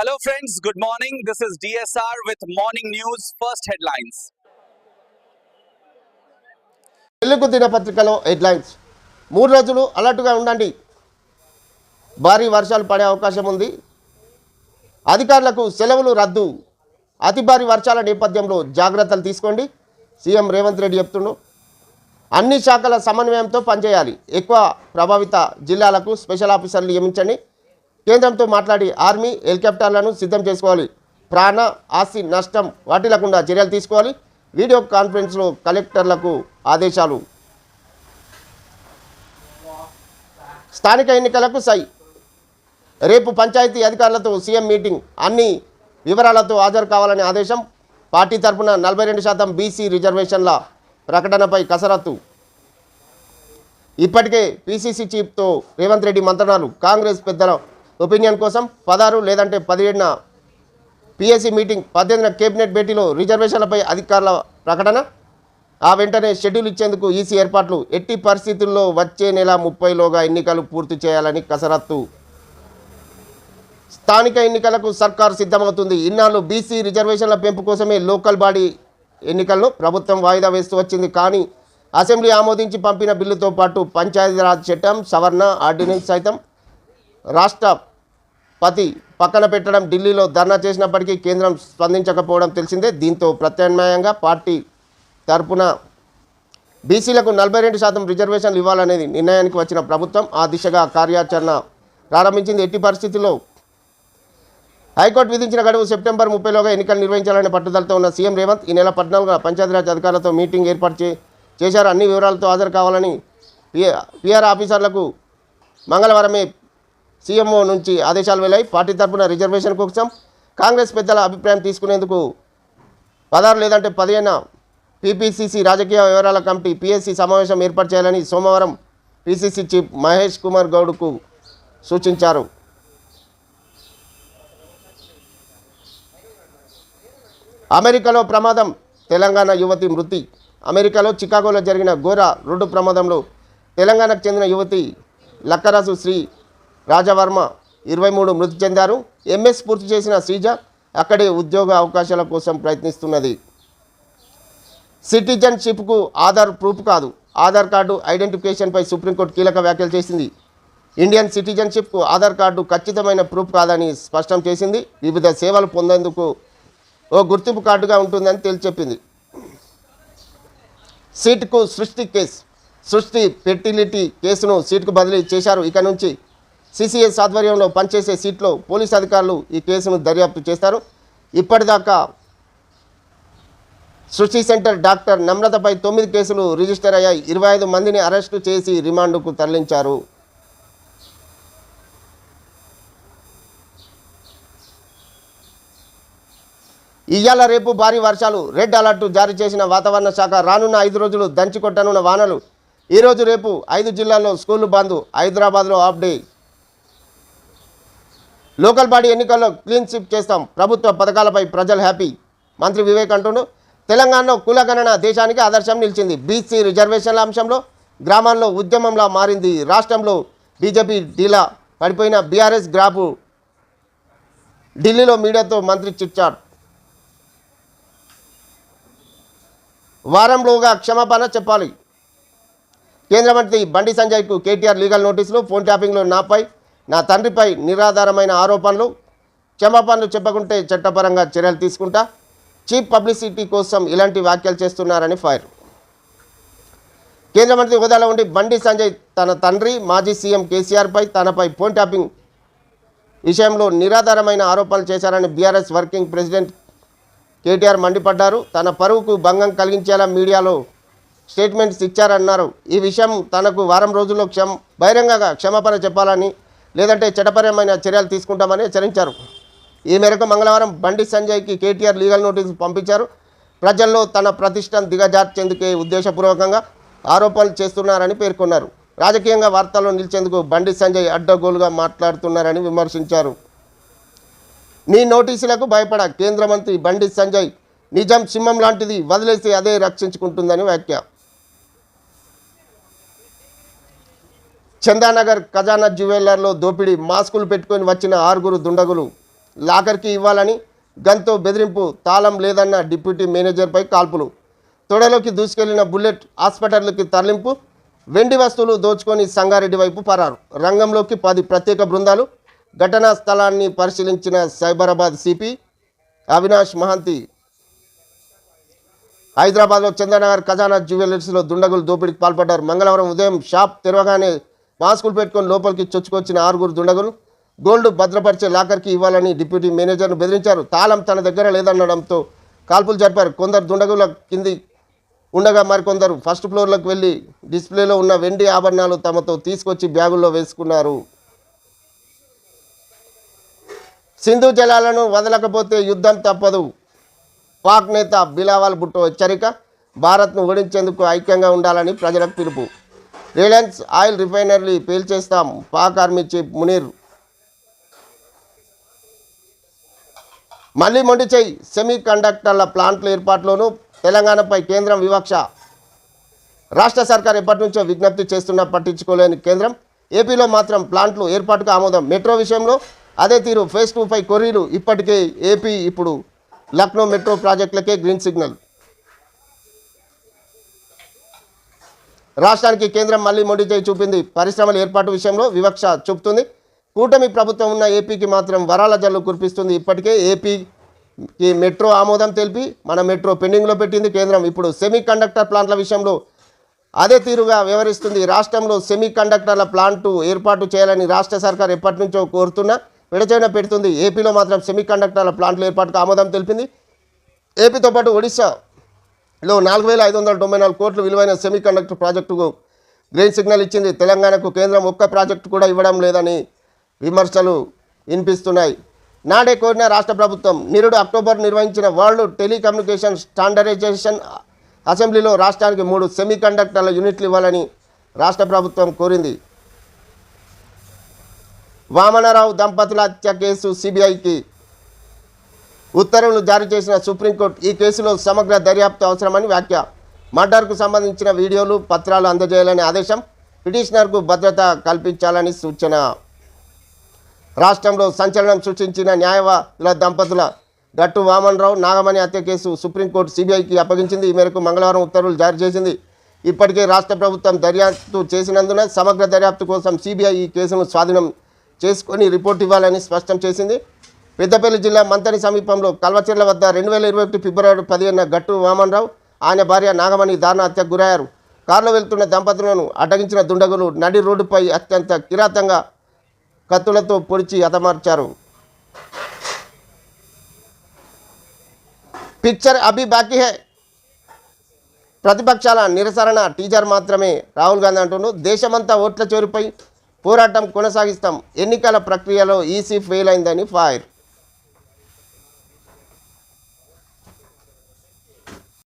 Hello, friends. Good morning. This is DSR with Morning News. First headlines. Telugu దినపత్రికలో headlines మూడు రోజులు అలర్ట్గా ఉండండి భారీ వర్షాలు పడే అవకాశం ఉంది అధికారులకు సెలవులు రద్దు అతి భారీ వర్షాల నేపథ్యంలో జాగ్రత్తలు తీసుకోండి సీఎం రేవంత్ రెడ్డి చెప్తుండు అన్ని శాఖల సమన్వయంతో పనిచేయాలి ఎక్కువ ప్రభావిత జిల్లాలకు స్పెషల్ ఆఫీసర్లు నియమించండి కేంద్రంతో మాట్లాడి ఆర్మీ హెలికాప్టర్లను సిద్ధం చేసుకోవాలి. ప్రాణ ఆస్తి నష్టం వాటిల్లకుండా చర్యలు తీసుకోవాలి. వీడియో కాన్ఫరెన్స్లో కలెక్టర్లకు ఆదేశాలు. స్థానిక ఎన్నికలకు సై. రేపు పంచాయతీ అధికారులతో సీఎం మీటింగ్. అన్ని వివరాలతో హాజరు కావాలనే ఆదేశం. పార్టీ తరఫున నలభై రెండు శాతం బీసీ రిజర్వేషన్ల ప్రకటనపై కసరత్తు. ఇప్పటికే పీసీసీ చీఫ్తో రేవంత్ రెడ్డి మంత్రణాలు కాంగ్రెస్ పెద్దల ఒపీనియన్ కోసం పదహారు లేదంటే పదిహేడున పిఎస్సి మీటింగ్ పద్దెనిమిదిన కేబినెట్ భేటీలో రిజర్వేషన్లపై అధికారుల ప్రకటన. ఆ వెంటనే షెడ్యూల్ ఇచ్చేందుకు ఈసీ ఏర్పాట్లు. ఎట్టి పరిస్థితుల్లో వచ్చే నెల ముప్పైలోగా ఎన్నికలు పూర్తి చేయాలని కసరత్తు. స్థానిక ఎన్నికలకు సర్కారు సిద్ధమవుతుంది. ఇన్నాళ్ళు బీసీ రిజర్వేషన్ల పెంపు కోసమే లోకల్ బాడీ ఎన్నికలను ప్రభుత్వం వాయిదా వేస్తూ వచ్చింది. కానీ అసెంబ్లీ ఆమోదించి పంపిన బిల్లుతో పాటు పంచాయతీరాజ్ చట్టం సవరణ ఆర్డినెన్స్ సైతం రాష్ట్ర పతి పక్కన పెట్టడం ఢిల్లీలో ధర్నా చేసినప్పటికీ కేంద్రం స్పందించకపోవడం తెలిసిందే. దీంతో ప్రత్యామ్నాయంగా పార్టీ తరపున బీసీలకు నలభై రెండు శాతం రిజర్వేషన్లు ఇవ్వాలనేది నిర్ణయానికి వచ్చిన ప్రభుత్వం. ఆ దిశగా కార్యాచరణ ప్రారంభించింది. ఎట్టి పరిస్థితుల్లో హైకోర్టు విధించిన గడువు సెప్టెంబర్ ముప్పైలోగా ఎన్నికలు నిర్వహించాలనే పట్టుదలతో ఉన్న సీఎం రేవంత్ ఈ నెల పద్నాలుగున పంచాయతీరాజ్ అధికారులతో మీటింగ్ ఏర్పాటు చే చేశారు. అన్ని వివరాలతో హాజరు కావాలని పిఆర్ ఆఫీసర్లకు మంగళవారమే సీఎంఓ నుంచి ఆదేశాలు వెళ్ళాయి. పార్టీ తరఫున రిజర్వేషన్ కోసం కాంగ్రెస్ పెద్దల అభిప్రాయం తీసుకునేందుకు పదహారు లేదంటే పదిహేను పీపీసీసీ రాజకీయ వివరాల కమిటీ పిఎస్సి సమావేశం ఏర్పాటు చేయాలని సోమవారం పీసీసీ చీఫ్ మహేష్ కుమార్ గౌడ్కు సూచించారు. అమెరికాలో ప్రమాదం తెలంగాణ యువతి మృతి. అమెరికాలో చికాగోలో జరిగిన ఘోర రోడ్డు ప్రమాదంలో తెలంగాణకు చెందిన యువతి లక్కరాజు శ్రీ రాజవర్మ ఇరవై మూడు మృతి చెందారు. ఎంఎస్ పూర్తి చేసిన శ్రీజ అక్కడే ఉద్యోగ అవకాశాల కోసం ప్రయత్నిస్తున్నది. సిటిజన్షిప్కు ఆధార్ ప్రూఫ్ కాదు. ఆధార్ కార్డు ఐడెంటిఫికేషన్పై సుప్రీంకోర్టు కీలక వ్యాఖ్యలు చేసింది. ఇండియన్ సిటిజన్షిప్కు ఆధార్ కార్డు ఖచ్చితమైన ప్రూఫ్ కాదని స్పష్టం చేసింది. వివిధ సేవలు పొందేందుకు ఓ గుర్తింపు కార్డుగా ఉంటుందని తేల్చెప్పింది. సీటుకు సృష్టి కేసు సృష్టి ఫెర్టిలిటీ కేసును సీట్కు బదిలీ చేశారు. ఇక నుంచి సిసిఎస్ ఆధ్వర్యంలో పనిచేసే సీట్లో పోలీసు అధికారులు ఈ కేసును దర్యాప్తు చేస్తారు. ఇప్పటిదాకా సృష్టి సెంటర్ డాక్టర్ నమ్రతపై తొమ్మిది కేసులు రిజిస్టర్ అయ్యాయి. ఇరవై ఐదు మందిని అరెస్టు చేసి రిమాండ్కు తరలించారు. ఇయ్యాల రేపు భారీ వర్షాలు రెడ్ అలర్ట్ జారీ చేసిన వాతావరణ శాఖ రానున్న ఐదు రోజులు దంచి కొట్టనున్న వానలు. ఈరోజు రేపు ఐదు జిల్లాల్లో స్కూళ్ళు బంద్ హైదరాబాద్లో ఆఫ్ డే. లోకల్ బాడీ ఎన్నికల్లో క్లీన్ స్విప్ చేస్తాం. ప్రభుత్వ పథకాలపై ప్రజలు హ్యాపీ. మంత్రి వివేక్ అంటుండు తెలంగాణలో కులగణన దేశానికి ఆదర్శం నిలిచింది. బీసీ రిజర్వేషన్ల అంశంలో గ్రామాల్లో ఉద్యమంలా మారింది. రాష్ట్రంలో బీజేపీ డీలా పడిపోయిన బీఆర్ఎస్ గ్రాపు ఢిల్లీలో మీడియాతో మంత్రి చిట్చాట్ వారంలోగా క్షమాపణ చెప్పాలి. కేంద్ర మంత్రి బండి సంజయ్కు కేటీఆర్ లీగల్ నోటీసులు ఫోన్ ట్యాపింగ్లో నాపై నా తండ్రిపై నిరాధారమైన ఆరోపణలు క్షమాపణలు చెప్పకుంటే చట్టపరంగా చర్యలు తీసుకుంటా చీప్ పబ్లిసిటీ కోసం ఇలాంటి వ్యాఖ్యలు చేస్తున్నారని ఫైర్. కేంద్ర మంత్రి హోదాలో ఉండి బండి సంజయ్ తన తండ్రి మాజీ సీఎం కేసీఆర్పై తనపై ఫోన్ ట్యాపింగ్ విషయంలో నిరాధారమైన ఆరోపణలు చేశారని బీఆర్ఎస్ వర్కింగ్ ప్రెసిడెంట్ కేటీఆర్ మండిపడ్డారు. తన పరువుకు భంగం కలిగించేలా మీడియాలో స్టేట్మెంట్స్ ఇచ్చారన్నారు. ఈ విషయం తనకు వారం రోజుల్లో క్షమ బహిరంగంగా క్షమాపణ చెప్పాలని లేదంటే చట్టపరమైన చర్యలు తీసుకుంటామని హెచ్చరించారు. ఈ మేరకు మంగళవారం బండి సంజయ్కి కేటీఆర్ లీగల్ నోటీసు పంపించారు. ప్రజల్లో తన ప్రతిష్టను దిగజార్చేందుకే ఉద్దేశపూర్వకంగా ఆరోపణలు చేస్తున్నారని పేర్కొన్నారు. రాజకీయంగా వార్తల్లో నిలిచేందుకు బండి సంజయ్ అడ్డగోలుగా మాట్లాడుతున్నారని విమర్శించారు. నీ నోటీసులకు భయపడ కేంద్ర మంత్రి బండి సంజయ్ నిజం సింహం లాంటిది వదిలేసి అదే రక్షించుకుంటుందని వ్యాఖ్య. చందానగర్ ఖజానా జ్యువెలర్లో దోపిడీ మాస్కులు పెట్టుకొని వచ్చిన ఆరుగురు దుండగులు లాకర్కి ఇవ్వాలని గన్తో బెదిరింపు తాళం లేదన్న డిప్యూటీ మేనేజర్పై కాల్పులు. తొడలోకి దూసుకెళ్ళిన బుల్లెట్ హాస్పిటల్కి తరలింపు వెండి వస్తువులు దోచుకొని సంగారెడ్డి వైపు పరారు. రంగంలోకి పది ప్రత్యేక బృందాలు ఘటనా స్థలాన్ని పరిశీలించిన సైబరాబాద్ సిపి అవినాష్ మహంతి. హైదరాబాద్లో చంద్రనగర్ ఖజానా జ్యువెలర్స్లో దుండగులు దోపిడీకి పాల్పడ్డారు. మంగళవారం ఉదయం షాప్ తెరవగానే మాస్కులు పెట్టుకొని లోపలికి చొచ్చుకొచ్చిన ఆరుగురు దుండగులు గోల్డ్ భద్రపరిచే లాకర్కి ఇవ్వాలని డిప్యూటీ మేనేజర్ను బెదిరించారు. తాళం తన దగ్గర లేదనడంతో కాల్పులు జరిపారు. కొందరు దుండగుల కింది ఉండగా మరికొందరు ఫస్ట్ ఫ్లోర్లోకి వెళ్ళి డిస్ప్లేలో ఉన్న వెండి ఆభరణాలు తమతో తీసుకొచ్చి బ్యాగుల్లో వేసుకున్నారు. సింధు జలాలను వదలకపోతే యుద్ధం తప్పదు. పాక్ నేత బిలావాల్ భుట్టో హెచ్చరిక భారత్ను ఓడించేందుకు ఐక్యంగా ఉండాలని ప్రజలకు పిలుపు. Reliance oil refinery పేల్చేస్తాం. Pak army chief Munir. మళ్ళీ మొండి చేయి. సెమీ కండక్టర్ల ప్లాంట్ల ఏర్పాటులోనూ తెలంగాణపై కేంద్రం వివక్ష. రాష్ట్ర సర్కార్ ఎప్పటి నుంచో విజ్ఞప్తి చేస్తున్నా పట్టించుకోలేని కేంద్రం. ఏపీలో మాత్రం ప్లాంట్లు ఏర్పాటుకు ఆమోదం. మెట్రో విషయంలో అదే తీరు. ఫేస్ టూ ఫైవ్ కొర్రీలు ఇప్పటికే ఏపీ ఇప్పుడు లక్నో మెట్రో ప్రాజెక్టులకే గ్రీన్ సిగ్నల్. రాష్ట్రానికి కేంద్రం మళ్ళీ మొండి చేయి చూపింది. పరిశ్రమల ఏర్పాటు విషయంలో వివక్ష చూపుతుంది. కూటమి ప్రభుత్వం ఉన్న ఏపీకి మాత్రం వరాల జల్లు కురిపిస్తుంది. ఇప్పటికే ఏపీకి మెట్రో ఆమోదం తెలిపి మన మెట్రో పెండింగ్లో పెట్టింది కేంద్రం. ఇప్పుడు సెమీ కండక్టర్ ప్లాంట్ల విషయంలో అదే తీరుగా వ్యవహరిస్తుంది. రాష్ట్రంలో సెమీ కండక్టర్ల ప్లాంటు ఏర్పాటు చేయాలని రాష్ట్ర సర్కార్ ఎప్పటి నుంచో కోరుతున్నా విడచైన పెడుతుంది. ఏపీలో మాత్రం సెమీ కండక్టర్ల ప్లాంట్ల ఏర్పాటుకు ఆమోదం తెలిపింది. ఏపీతో పాటు ఒడిశా లో నాలుగు వేల ఐదు వందల తొంభై నాలుగు కోట్లు విలువైన సెమీ కండక్టర్ ప్రాజెక్టుకు గ్రీన్ సిగ్నల్ ఇచ్చింది. తెలంగాణకు కేంద్రం ఒక్క ప్రాజెక్టు కూడా ఇవ్వడం లేదని విమర్శలు వినిపిస్తున్నాయి. నాడే కోరిన రాష్ట్ర ప్రభుత్వం నిరుడు అక్టోబర్ నిర్వహించిన వరల్డ్ టెలికమ్యూనికేషన్ స్టాండర్డైజేషన్ అసెంబ్లీలో రాష్ట్రానికి మూడు సెమీ కండక్టర్ల యూనిట్లు ఇవ్వాలని రాష్ట్ర ప్రభుత్వం కోరింది. వామనరావు దంపతుల హత్య కేసు సిబిఐకి ఉత్తర్వులు జారీ చేసిన సుప్రీంకోర్టు ఈ కేసులో సమగ్ర దర్యాప్తు అవసరమని వ్యాఖ్య. మర్డర్కు సంబంధించిన వీడియోలు పత్రాలు అందజేయాలని ఆదేశం పిటిషనర్కు భద్రత కల్పించాలని సూచన. రాష్ట్రంలో సంచలనం సృష్టించిన న్యాయవాదుల దంపతుల గట్టు వామన్రావు నాగమణి హత్య కేసు సుప్రీంకోర్టు సిబిఐకి అప్పగించింది. ఈ మేరకు మంగళవారం ఉత్తర్వులు జారీ చేసింది. ఇప్పటికే రాష్ట్ర ప్రభుత్వం దర్యాప్తు చేసినందున సమగ్ర దర్యాప్తు కోసం సిబిఐ ఈ కేసును స్వాధీనం చేసుకొని రిపోర్ట్ ఇవ్వాలని స్పష్టం చేసింది. పెద్దపల్లి జిల్లా మంతని సమీపంలో కల్వచెర్ల వద్ద రెండు వేల ఇరవై ఒకటి ఫిబ్రవరి పదిహేనున గట్టు వామన్రావు ఆయన భార్య నాగమణి దారుణ హత్యకు గురయ్యారు. కారులో వెళ్తున్న దంపతులను అడ్డగించిన దుండగులు నడి రోడ్డుపై అత్యంత కిరాతంగా కత్తులతో పొడిచి హతమార్చారు. పిక్చర్ అభి బాకీ హే. ప్రతిపక్షాల నిరసరణ టీచర్ మాత్రమే రాహుల్ గాంధీ అంటున్నారు దేశమంతా ఓట్ల చోరుపై పోరాటం కొనసాగిస్తాం. ఎన్నికల ప్రక్రియలో ఈసీ ఫెయిల్ అయిందని ఫైర్.